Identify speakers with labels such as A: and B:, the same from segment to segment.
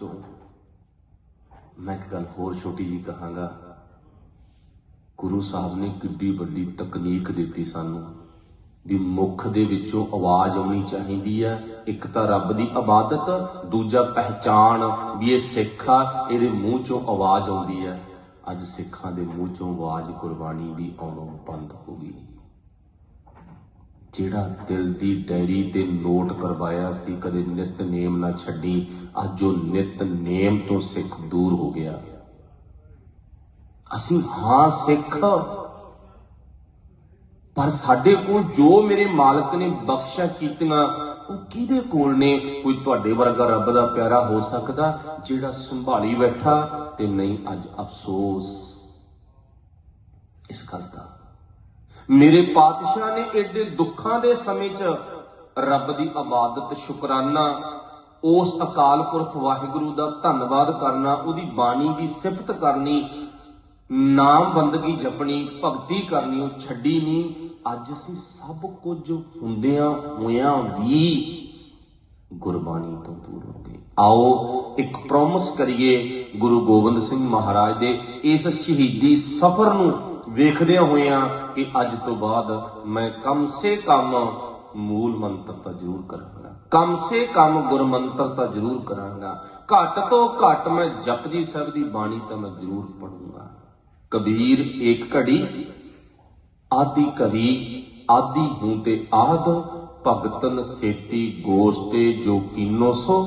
A: ਚੋਂ ਮੈਂ ਇੱਕ ਗੱਲ ਹੋਰ ਛੋਟੀ ਜੀ ਕਹਾਂਗਾ। ਗੁਰੂ ਸਾਹਿਬ ਨੇ ਕਿੱਡੀ ਵੱਡੀ ਤਕਨੀਕ ਦਿੱਤੀ ਸਾਨੂੰ ਵੀ ਮੁਖ ਦੇ ਵਿੱਚੋਂ ਆਵਾਜ਼ ਆਉਣੀ ਚਾਹੀਦੀ ਹੈ ਇੱਕ ਤਾਂ ਰੱਬ ਦੀ ਇਬਾਦਤ, ਦੂਜਾ ਪਹਿਚਾਨ ਵੀ ਇਹ ਸਿੱਖ ਆ, ਇਹਦੇ ਮੂੰਹ ਚੋਂ ਆਵਾਜ਼ ਆਉਂਦੀ ਹੈ ਅੱਜ ਸਿੱਖਾਂ ਦੇ ਮੂੰਹ ਚੋਂ ਆਵਾਜ਼ ਕੁਰਬਾਨੀ ਦੀ ਆਉਣੋਂ ਬੰਦ ਹੋ ਗਈ। ਜਿਹੜਾ ਦਿਲ ਦੀ ਡੈਰੀ ਤੇ ਨੋਟ ਕਰਵਾਇਆ ਸੀ, ਕਦੇ ਨਿਤ ਨੇਮ ਨਾ ਛੱਡੀ, ਅੱਜ ਉਹ ਨਿਤ ਨੇਮ ਤੋਂ ਸਿੱਖ ਦੂਰ ਹੋ ਗਿਆ। ਅਸੀਂ ਹਾਂ ਸਿੱਖ, ਪਰ ਸਾਡੇ ਕੋਲ ਜੋ ਮੇਰੇ ਮਾਲਕ ਨੇ ਬਖਸ਼ਾ ਕੀਤੀਆਂ, ਉਹ ਕਿਹਦੇ ਕੋਲ ਨੇ? ਕੋਈ ਤੁਹਾਡੇ ਵਰਗਾ ਰੱਬ ਦਾ ਪਿਆਰਾ ਹੋ ਸਕਦਾ, ਜਿਹੜਾ ਸੰਭਾਲੀ ਬੈਠਾ ਤੇ ਨਹੀਂ, ਅੱਜ ਅਫਸੋਸ। ਇਸ ਗੱਲ ਦਾ ਮੇਰੇ ਪਾਤਸ਼ਾਹ ਨੇ ਏਡੇ ਦੁੱਖਾਂ ਦੇ ਸਮੇਂ 'ਚ ਰੱਬ ਦੀ ਇਬਾਦਤ ਸ਼ੁਕਰਾਨਾ, ਉਸ ਅਕਾਲ ਪੁਰਖ ਵਾਹਿਗੁਰੂ ਦਾ ਧੰਨਵਾਦ ਕਰਨਾ, ਉਹਦੀ ਬਾਣੀ ਦੀ ਸਿਫਤ ਕਰਨੀ, ਨਾਮ ਬੰਦਗੀ ਜਪਣੀ, ਭਗਤੀ ਕਰਨੀ, ਉਹ ਛੱਡੀ ਨਹੀਂ। ਅੱਜ ਅਸੀਂ ਸਭ ਕੁਝ ਹੁੰਦਿਆਂ ਹੋਇਆਂ ਵੀ ਗੁਰਬਾਣੀ ਤੋਂ ਦੂਰ ਹੋ ਗਏ। ਆਓ ਇੱਕ ਪ੍ਰੋਮਿਸ ਕਰੀਏ ਗੁਰੂ ਗੋਬਿੰਦ ਸਿੰਘ ਮਹਾਰਾਜ ਦੇ, ਇਸ ਸ਼ਹੀਦੀ ਸਫ਼ਰ ਨੂੰ ਵੇਖਦਿਆਂ ਹੋਇਆਂ ਕਿ ਅੱਜ ਤੋਂ ਬਾਅਦ ਮੈਂ ਕਮ ਸੇ ਕਮ ਮੂਲ ਮੰਤਰ ਤਾਂ ਜ਼ਰੂਰ ਕਰਾਂਗਾ। ਕਮ ਸੇ ਕਮ ਗੁਰਮੰਤਰ ਤਾਂ ਜ਼ਰੂਰ ਕਰਾਂਗਾ। ਘੱਟ ਤੋਂ ਘੱਟ ਮੈਂ ਜਪਜੀ ਸਾਹਿਬ ਦੀ ਬਾਣੀ ਤਾਂ ਮੈਂ ਜ਼ਰੂਰ ਪੜੂੰਗਾ ਕਬੀਰ ਏਕ ਘੜੀ, ਆਦੀ ਘੜੀ, ਆਦੀ ਹੂੰ ਤੇ ਆਦ, ਭਗਤਨ ਸੇਤੀ ਗੋਸਤੇ ਜੋ ਕੀਨੋ ਸੋ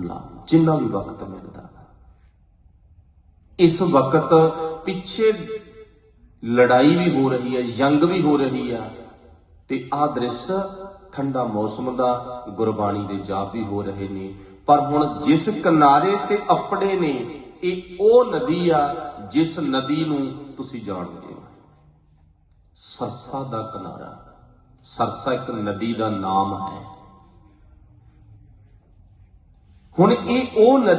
A: ਲਾ ਜਿੰਨਾ ਵੀ ਵਕਤ ਮਿਲਦਾ। ਇਸ ਵਕਤ ਪਿੱਛੇ ਲੜਾਈ ਵੀ ਹੋ ਰਹੀ ਹੈ, ਜੰਗ ਵੀ ਹੋ ਰਹੀ ਆ ਤੇ ਆਹ ਦ੍ਰਿਸ਼ ਠੰਡਾ ਮੌਸਮ ਦਾ, ਗੁਰਬਾਣੀ ਦੇ ਜਾਪ ਵੀ ਹੋ ਰਹੇ ਨੇ। ਪਰ ਹੁਣ ਜਿਸ ਕਿਨਾਰੇ ਤੇ ਆਪਣੇ ਨੇ, ਇਹ ਉਹ ਨਦੀ ਆ ਜਿਸ ਨਦੀ ਨੂੰ ਤੁਸੀਂ ਜਾਣਦੇ ਹੋ। ਸਰਸਾ ਦਾ ਕਿਨਾਰਾ। ਸਰਸਾ ਇੱਕ ਨਦੀ ਦਾ ਨਾਮ ਹੈ। ਹੁਣ ਇਹ ਉਹ ਨਦੀ